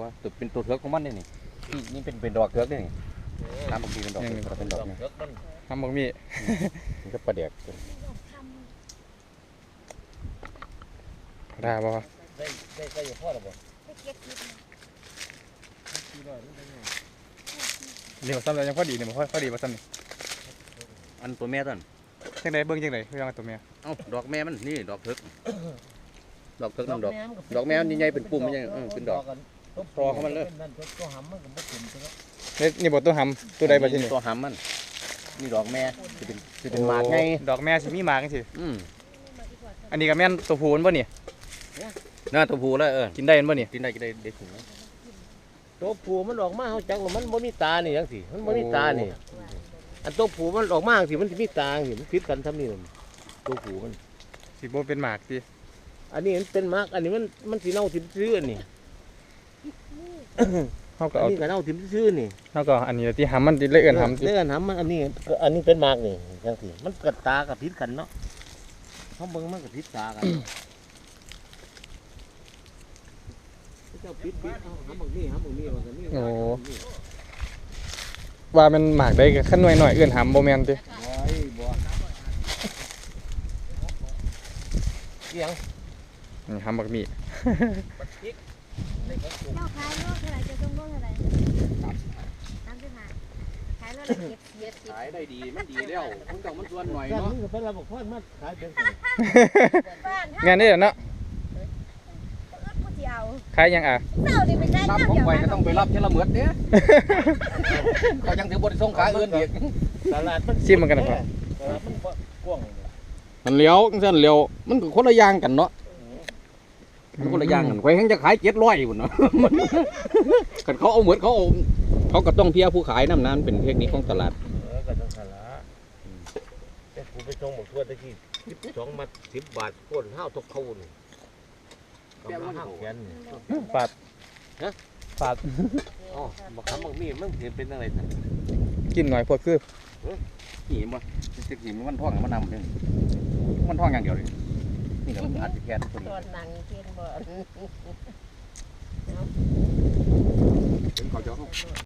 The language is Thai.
ว่าตัวเป็นตัวเทือกของมันนี่นี่นี่นี่เป็นเป็นดอกเทือกนี่นี่น้ำบางทีเป็นดอกเทือกเป็นดอกนี่ทำบักมีมันก็ประเดียกได้บ่ได้ได้ได้พ่อหรอบ่เดี๋ยวซ้ำแล้วยังพอดีเนี่ยบ่พอพอดีบ่ซ้ำนี่อันตัวแม่ต้นจังไดเบิ่งจังไดคือยังไงตัวเมียเอ้าดอกแม่มันนี่ดอกเทือกดอกเทือกน้ำดอก ดอกแม่มันใหญ่ๆเป็นปุ่มมันใหญ่เออเป็นดอก ตอเข้ามาเลย นั่นตัวหำมันก็บ่ถึงตัวนี่นี่บ่ตัวหำตัวใดบ่ที่นี่ตัวหำมันนี่ดอกแม่จะเป็นจะเป็นหมากไงดอกแม่สิมีหมากจังซี่อืมอันนี้ก็แม่นตัวผู้มันบ่นี่น่าตัวผู้แล้วเออกินได้มันบ่นี่กินได้กินได้เด็กถึงตัวผู้มันออกมาเฮาจังว่ามันบ่มีตานี่จังซี่มันบ่มีตานี่อันตัวผู้มันออกมาจังซี่มันสิมีตาจังซี่มันผิดกันทำนี่นั่นตัวผู้มันสิบ่เป็นหมากติอันนี้มันเป็นมักอันนี้มันมันสิเน่าทิ่มซื่ออันนี้ เฮาก็อันเอานี้ก็เน่าทิ่มซื่อนี่เฮาก็อันนี้ที่หำมันติเลยเอิ้นหำติเรื่องหำมันอันนี้อันนี้เป็นมักนี่จังซี่มันกัดตากับผิดกันเนาะเฮาเบิ่งมันก็ผิดตากันเจ้าผิดผิดเอาหำบางนี่หำบางนี่ว่ากันนี่โอ้ว่ามันหมากได้ก็คันหน่อยหน่อยเอิ้นหำบ่แม่นติบ่ยบ่เสียงนี่หำบักมี เจ้าขายโลเท่าไหร่จะส่งโลเท่าไหร่สามสิบห้าขายโลละเจ็ดเจ็ดสิบขายได้ดีมันดีแล้วคุณต้องมันส่วนหน่อยกันเนาะมึงก็เป็นระบบพ่อมาขายเป็นไงบ้านงานนี้เนาะเอิ้นผู้ที่เอาขายยังอะเจ้านี่ไปได้รับเจ้าผมเดียวไปกันก็ต้องไปรับเทละเหมือดเด้เขายังถือบริส่งขาอื่นอีกตลาดมันชิมมันกันนะครับตลาดมันกว้างมันเลี้ยวจังซั่นเลี้ยวมันก็คนละอย่างกันเนาะ มันคนละอย่างกันไว้ยังจะขาย700พุ่นเนาะกันเขาเอาเหมือนเขาเอาเขาก็ต้องเพียผู้ขายน้ำนั้นเป็นเทคนิคของตลาดเออก็ต้องตลาดแต่กูไปส่งบอกทั่วตะกี้สองมาสิบบาทโคนห้าวทกเขานี่กำลังห้าวแขนนี่ฝาดฮะฝาดอ๋อบักคำบักมีมันสิเป็นอะไรนะกินหน่อยพวกคือนี่บ่สิกินมันท่องมันนำเด้มันท่องอย่างเดียวเลย นี่ก็มันอาจจะแค่ตัวนี้ตอนนั่งกินบ่เป็นเขาเจ้า